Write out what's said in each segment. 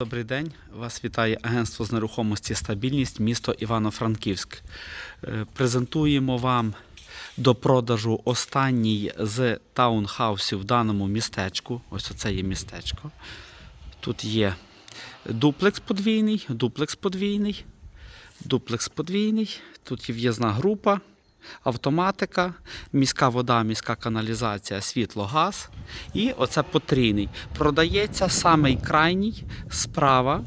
Добрий день, вас вітає агентство з нерухомості Стабільність, місто Івано-Франківськ. Е, Презентуємо вам до продажу останній з таунхаусів в даному містечку. Ось оце є містечко. Тут є дуплекс подвійний, дуплекс подвійний, дуплекс подвійний. Тут є в'їзна група, автоматика, міська вода, міська каналізація, світло, газ. І оце потрійний. Продається самий крайній справа.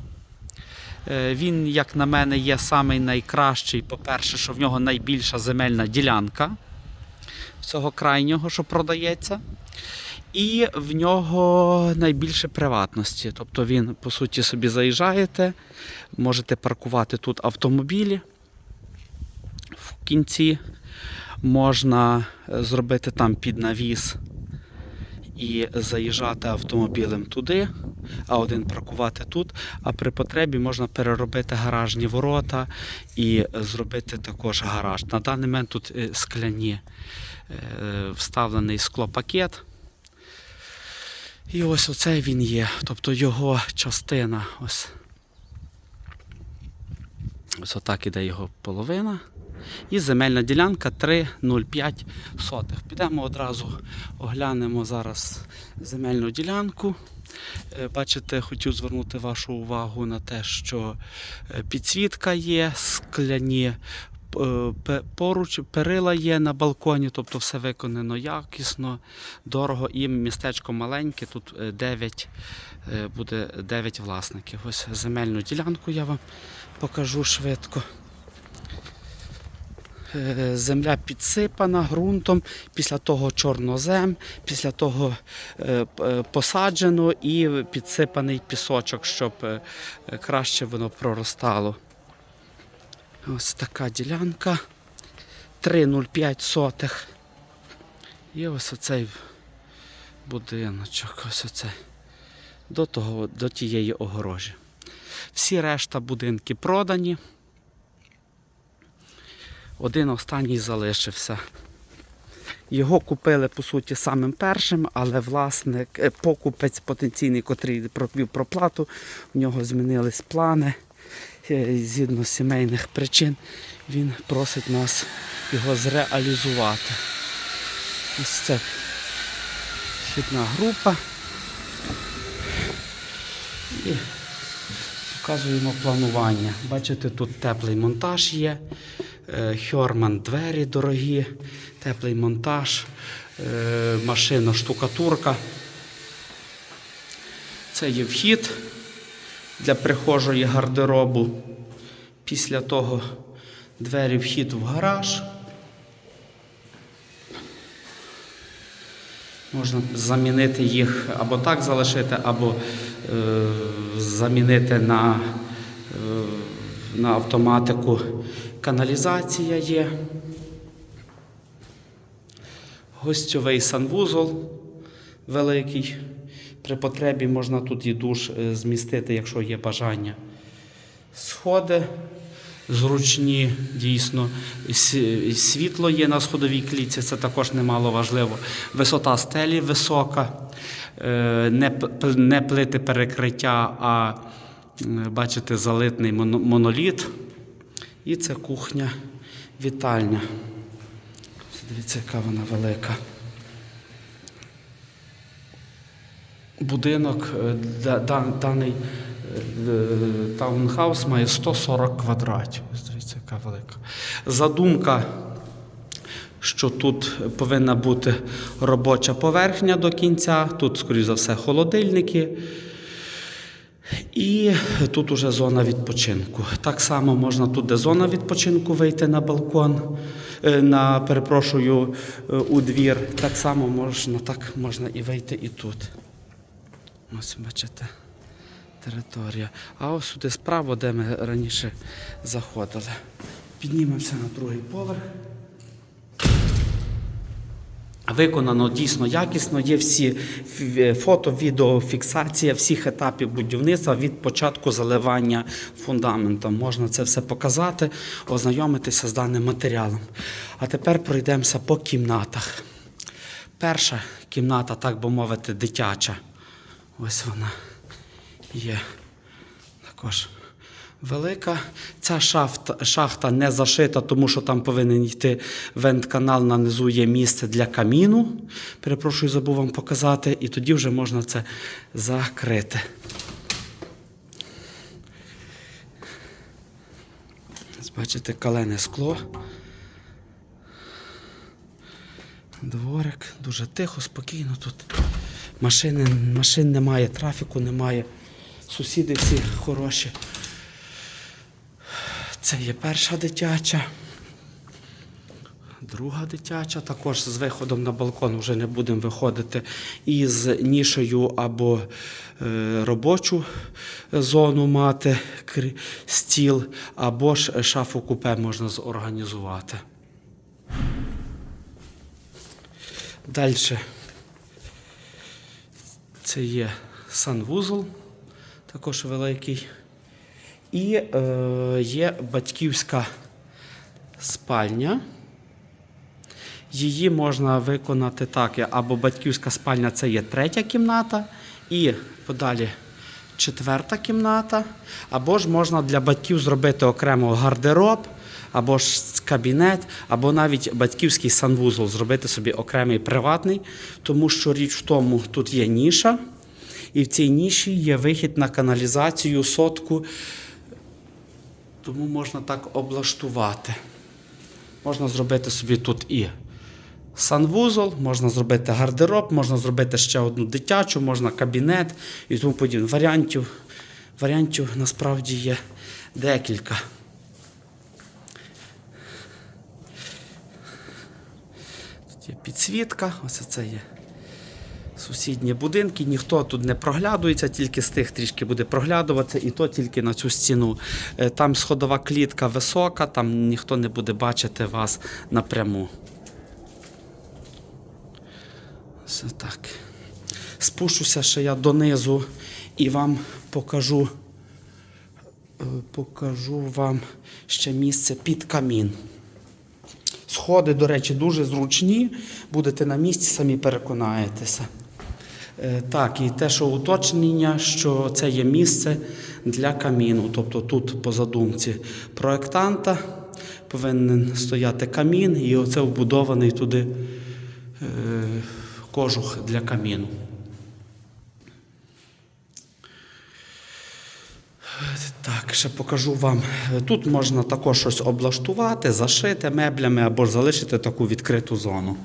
Е, Він, як на мене, є самий найкращий. По-перше, що в нього найбільша земельна ділянка цього крайнього, що продається. І в нього найбільше приватності. Тобто він, по суті, собі заїжджаєте, можете паркувати тут автомобілі. Кінці можна е, зробити там під навіс і заїжджати автомобілем туди, а один паркувати тут. А при потребі можна переробити гаражні ворота і зробити також гараж. На даний момент тут е, скляні е, вставлений склопакет. І ось оце він є. Тобто його частина. Ось, ось отак іде його половина. І земельна ділянка 3,05 сотих. Підемо одразу оглянемо зараз земельну ділянку. Е, Бачите, хотів звернути вашу увагу на те, що е, підсвітка є, скляні е, поруч, перила є на балконі, тобто все виконано якісно, дорого і містечко маленьке, тут 9, буде 9 власників. Ось земельну ділянку я вам покажу швидко. Е, Земля підсипана ґрунтом, після того чорнозем, після того е, е, посаджено і підсипаний пісочок, щоб краще воно проростало. Ось така ділянка. 3,05 сотих. І ось оцей будиночок, ось оцей. До, того, до тієї огорожі. Всі решта будинки продані. Один останній залишився. Його купили, по суті, самим першим, але власник, е, покупець потенційний, котрий провів проплату, в нього змінились плани. Е, Згідно сімейних причин, він просить нас його зреалізувати. Ось це вхідна група. І показуємо планування. Бачите, тут теплий монтаж є. Е, Хьорман двері дорогі, теплий монтаж, е, машина штукатурка. Це є вхід для прихожої гардеробу. Після того двері вхід в гараж. Можна замінити їх або так залишити, або е, замінити на, е, на автоматику. Каналізація є. Гостьовий санвузол великий. При потребі можна тут і душ е, змістити, якщо є бажання. Сходи зручні, дійсно. Світло є на сходовій клітці, це також немало важливо. Висота стелі висока, Е, не, плити перекриття, а бачите, залитний моноліт. І це кухня, вітальня. Дивіться, яка вона велика. Будинок, е, да- да- даний е, е, таунхаус має 140 квадратів. Дивіться, яка велика. Задумка, що тут повинна бути робоча поверхня до кінця. Тут, скоріш за все, холодильники. І тут уже зона відпочинку. Так само можна тут, де зона відпочинку, вийти на балкон, е, на перепрошую, е, у двір. Так само можна, так можна і вийти і тут. Ось бачите, територія. А ось сюди справа, де ми раніше заходили. Піднімемося на другий поверх. Виконано дійсно якісно. Є всі фото, відео, фіксація всіх етапів будівництва від початку заливання фундаментом. Можна це все показати, ознайомитися з даним матеріалом. А тепер пройдемося по кімнатах. Перша кімната, так би мовити, дитяча. Ось вона є. Також велика. Ця шахта, шахта не зашита, тому що там повинен йти вент-канал, на низу є місце для каміну. Перепрошую, забув вам показати. І тоді вже можна це закрити. Бачите, калене скло. Дворик, дуже тихо, спокійно тут. Машини, машин немає, трафіку немає. Сусіди всі хороші. Це є перша дитяча. Друга дитяча, також з виходом на балкон вже не будемо виходити. І з нішею або е, робочу зону мати, стіл, або ж шафу купе можна зорганізувати. Далі. Це є санвузол, також великий. І е, є батьківська спальня. Її можна виконати так, або батьківська спальня це є третя кімната, і подалі четверта кімната, або ж можна для батьків зробити окремо гардероб, або ж кабінет, або навіть батьківський санвузол зробити собі окремий приватний, тому що річ в тому, тут є ніша, і в цій ніші є вихід на каналізацію, сотку, тому можна так облаштувати. Можна зробити собі тут і санвузол, можна зробити гардероб, можна зробити ще одну дитячу, можна кабінет і тому подібне. Варіантів, варіантів насправді є декілька. Тут є підсвітка, ось це є сусідні будинки, ніхто тут не проглядується, тільки з тих трішки буде проглядуватися, і то тільки на цю стіну. Е, Там сходова клітка висока, там ніхто не буде бачити вас напряму. Все так. Спущуся ще я донизу і вам покажу, е, покажу вам ще місце під камін. Сходи, до речі, дуже зручні. Будете на місці, самі переконаєтеся. Е, Так, і те, що уточнення, що це є місце для каміну. Тобто тут, по задумці проектанта, повинен стояти камін, і оце вбудований туди е, кожух для каміну. Так, ще покажу вам. Тут можна також щось облаштувати, зашити меблями або залишити таку відкриту зону.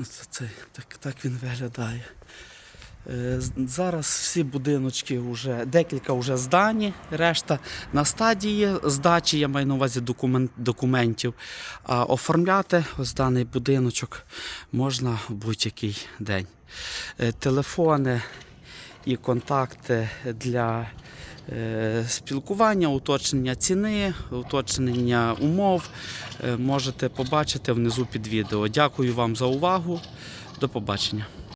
Ось це, так, так він виглядає. Е, Зараз всі будиночки вже, декілька вже здані, решта на стадії здачі, я маю на увазі документ, документів. А оформляти ось даний будиночок можна в будь-який день. Е, Телефони і контакти для спілкування, уточнення ціни, уточнення умов е, можете побачити внизу під відео. Дякую вам за увагу. До побачення.